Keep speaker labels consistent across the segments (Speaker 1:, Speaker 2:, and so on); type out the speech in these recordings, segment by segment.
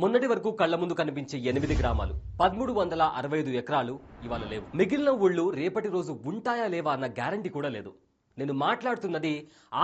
Speaker 1: మొన్నటి వరకు కళ్ళ ముందు కనిపించే ఎనిమిది గ్రామాలు పదమూడు వందల అరవై ఐదు ఎకరాలు ఇవాళ లేవు. మిగిలిన ఊళ్ళు రేపటి రోజు ఉంటాయా లేవా అన్న గ్యారంటీ కూడా లేదు. నేను మాట్లాడుతున్నది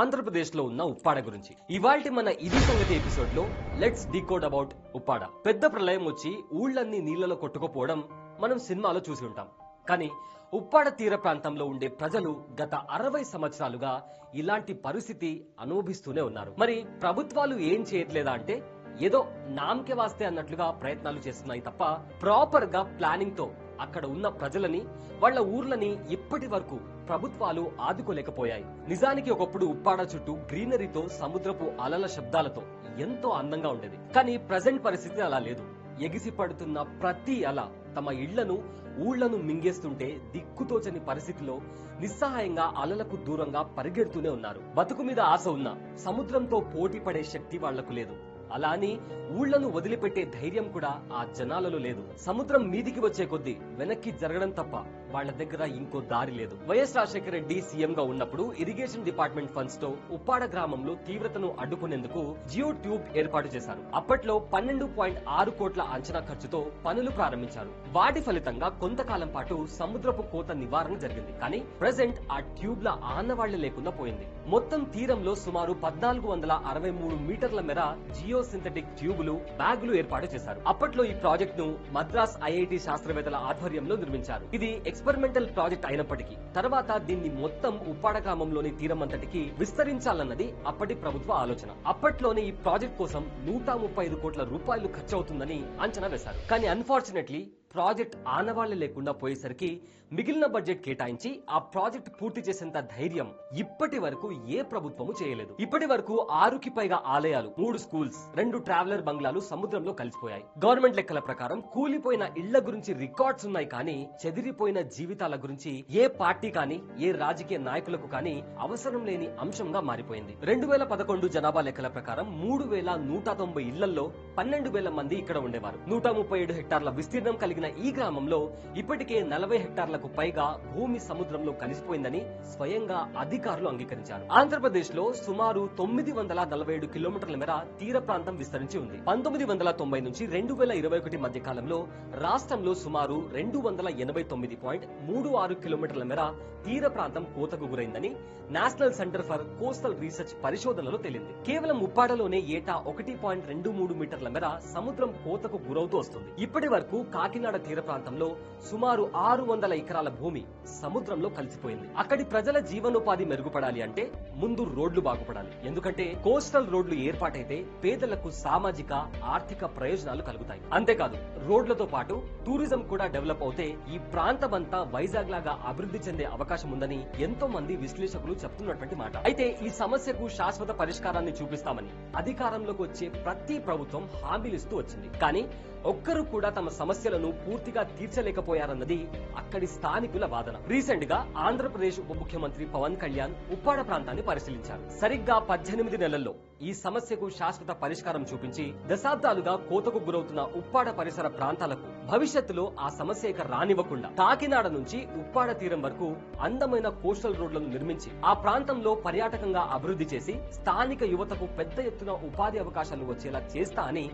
Speaker 1: ఆంధ్రప్రదేశ్లో ఉన్న ఉప్పాడ గురించి. ఇవాల్టి మన ఇది సంగతి ఎపిసోడ్లో లెట్స్ డీకోడ్ అబౌట్ ఉప్పాడ. పెద్ద ప్రళయం వచ్చి ఊళ్ళన్నీ నీళ్ళలో కొట్టుకుపోవడం మనం సినిమాలో చూసి ఉంటాం. కానీ ఉప్పాడ తీర ప్రాంతంలో ఉండే ప్రజలు గత అరవై సంవత్సరాలుగా ఇలాంటి పరిస్థితి అనుభవిస్తూనే ఉన్నారు. మరి ప్రభుత్వాలు ఏం చేయట్లేదా అంటే ఏదో నామకే వాస్తే అన్నట్లుగా ప్రయత్నాలు చేస్తున్నాయి తప్ప ప్రాపర్గా ప్లానింగ్తో అక్కడ ఉన్న ప్రజలని వాళ్ళ ఊర్లని ఇప్పటి వరకు ప్రభుత్వాలు ఆదుకోలేకపోయాయి. నిజానికి ఒకప్పుడు ఉప్పాడ చుట్టూ గ్రీనరీతో సముద్రపు అలల శబ్దాలతో ఎంతో అందంగా ఉండేది. కానీ ప్రజెంట్ పరిస్థితి అలా లేదు. ఎగిసి పడుతున్న ప్రతి అల తమ ఇళ్ళను ఊళ్ళను మింగేస్తుంటే దిక్కుతోచని పరిస్థితిలో నిస్సహాయంగా అలలకు దూరంగా పరిగెడుతూనే ఉన్నారు. బతుకు మీద ఆశ ఉన్నా సముద్రంతో పోటీ పడే శక్తి వాళ్ళకు లేదు. అలా అని ఊళ్ళను వదిలిపెట్టే ధైర్యం కూడా ఆ జనాలలో లేదు. సముద్రం మీదికి వచ్చే కొద్దీ వెనక్కి జరగడం తప్ప వాళ్ళ దగ్గర ఇంకో దారి లేదు. వైఎస్ రాజశేఖర రెడ్డి సీఎం గా ఉన్నప్పుడు ఇరిగేషన్ డిపార్ట్మెంట్ ఫండ్స్తో ఉప్పాడ గ్రామంలో తీవ్రతను అడ్డుకునేందుకు జియో ట్యూబ్ ఏర్పాటు చేశారు. అప్పట్లో పన్నెండు పాయింట్ ఆరు కోట్ల అంచనా ఖర్చుతో పనులు ప్రారంభించారు. వాటి ఫలితంగా కొంతకాలం పాటు సముద్రపు కోత నివారణ జరిగింది. కానీ ప్రెసెంట్ ఆ ట్యూబ్ల ఆనవాళ్ళు లేకుండా పోయింది. మొత్తం తీరంలో సుమారు పద్నాలుగు వందల అరవై మూడు మీటర్ల మేర జియో సింథటిక్ ట్యూబులు బ్యాగులు ఏర్పాటు చేశారు. అప్పట్లో ఈ ప్రాజెక్ట్ను మద్రాస్ ఐఐటి శాస్త్రవేత్తల ఆధ్వర్యంలో నిర్మించారు. ఇది ఎక్స్పెరిమెంటల్ ప్రాజెక్ట్ అయినప్పటికీ తర్వాత దీన్ని మొత్తం ఉప్పాడ గ్రామంలోని తీరమంతటికి విస్తరించాలన్నది అప్పటి ప్రభుత్వ ఆలోచన. అప్పట్లోనే ఈ ప్రాజెక్ట్ కోసం నూట ముప్పై ఐదు కోట్ల రూపాయలు ఖర్చు అవుతుందని అంచనా వేశారు. కానీ అన్ఫార్చునేట్లీ ప్రాజెక్ట్ ఆనవాళ్ళు లేకుండా పోయేసరికి మిగిలిన బడ్జెట్ కేటాయించి ఆ ప్రాజెక్ట్ పూర్తి చేసేంత ధైర్యం ఇప్పటి వరకు ఏ ప్రభుత్వము చేయలేదు. ఇప్పటి వరకు ఆరుకి పైగా ఆలయాలు మూడు స్కూల్స్ రెండు ట్రావెలర్ బంగ్లాలు సముద్రంలో కలిసిపోయాయి. గవర్నమెంట్ లెక్కల ప్రకారం కూలిపోయిన ఇళ్ళ గురించి రికార్డ్స్ ఉన్నాయి కానీ చెదిరిపోయిన జీవితాల గురించి ఏ పార్టీ కానీ ఏ రాజకీయ నాయకులకు కానీ అవసరం లేని అంశంగా మారిపోయింది. రెండు వేల పదకొండు జనాభా లెక్కల ప్రకారం మూడు వేల నూట తొంభై ఇళ్ళలో పన్నెండు వేల మంది ఇక్కడ ఉండేవారు. నూట ముప్పై ఏడు హెక్టార్ల విస్తీర్ణం కలిగిన ఈ గ్రామంలో ఇప్పటికే నలభై హెక్టార్లకు పైగా భూమి సముద్రంలో కలిసిపోయిందని స్వయంగా అధికారులు అంగీకరించారు. ఆంధ్రప్రదేశ్లో సుమారు తొమ్మిది వందల నలభై ఏడు కిలోమీటర్ల మేర తీర ప్రాంతం విస్తరించి ఉంది. పంతొమ్మిది వందల తొంభై నుంచి రెండు వేల ఇరవై ఒకటి మధ్య కాలంలో రాష్ట్రంలో సుమారు రెండు వందల ఎనభై తొమ్మిది పాయింట్ మూడు ఆరు కిలోమీటర్ల మేర తీర ప్రాంతం కోతకు గురైందని national centre for coastal research పరిశోధనలో తేలింది. కేవలం ఉప్పాడలోనే ఏటా ఒకటి పాయింట్ రెండు మూడు మీటర్ల మేర సముద్రం కోతకు గురవుతూ వస్తుంది. ఇప్పటి వరకు కాకినాడ తీర ప్రాంతంలో సుమారు ఆరు వందల ఎకరాల భూమి సముద్రంలో కలిసిపోయింది. అక్కడి ప్రజల జీవనోపాధి మెరుగుపడాలి అంటే ముందు రోడ్లు బాగుపడాలి. ఎందుకంటే కోస్టల్ రోడ్లు ఏర్పాటైతే పేదలకు సామాజిక ఆర్థిక ప్రయోజనాలు కలుగుతాయి. అంతేకాదు రోడ్లతో పాటు టూరిజం కూడా డెవలప్ అవుతే ఈ ప్రాంతమంతా వైజాగ్ లాగా అభివృద్ధి చెందే అవకాశం ఉందని ఎంతో మంది విశ్లేషకులు చెప్తున్నటువంటి మాట. అయితే ఈ సమస్యకు శాశ్వత పరిష్కారాన్ని చూపిస్తామని అధికారంలోకి వచ్చే ప్రతి ప్రభుత్వం హామీలిస్తూ వచ్చింది. కానీ ఒక్కరు కూడా తమ సమస్యలను పూర్తిగా తీర్చలేకపోయారన్నది అక్కడి స్థానికుల వాదన. రీసెంట్గా ఆంధ్రప్రదేశ్ ఉప ముఖ్యమంత్రి పవన్ కళ్యాణ్ ఉప్పాడ ప్రాంతాన్ని పరిశీలించారు. సరిగ్గా పద్దెనిమిది నెలల్లో ఈ సమస్యకు శాశ్వత పరిష్కారం చూపించి దశాబ్దాలుగా కోతకు గురవుతున్న ఉప్పాడ పరిసర ప్రాంతాలకు భవిష్యత్తులో ఆ సమస్య ఇక రానివ్వకుండా కాకినాడ నుంచి ఉప్పాడ తీరం వరకు అందమైన కోస్టల్ రోడ్లను నిర్మించి ఆ ప్రాంతంలో పర్యాటకంగా అభివృద్ధి చేసి స్థానిక యువతకు పెద్ద ఎత్తున ఉపాధి అవకాశాలు వచ్చేలా చేస్తా అని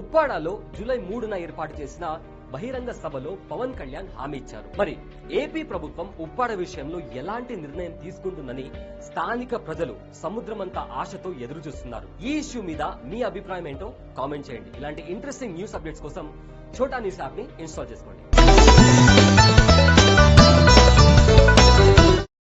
Speaker 1: ఉప్పాడలో జూలై మూడున ఏర్పాటు చేసిన బహిరంగ సభలో పవన్ కళ్యాణ్ హామీ ఇచ్చారు. మరి ఏపీ ప్రభుత్వం ఉప్పాడ విషయంలో ఎలాంటి నిర్ణయం తీసుకుంటుందని స్థానిక ప్రజలు సముద్రమంతా ఆశతో ఎదురు చూస్తున్నారు ఈ ఇష్యూ మీద మీ అభిప్రాయం ఏంటో కామెంట్ చేయండి. ఇలాంటి ఇంట్రెస్టింగ్ న్యూస్ అప్డేట్స్ కోసం చోటా న్యూస్ యాప్ని ఇన్స్టాల్ చేసుకోండి.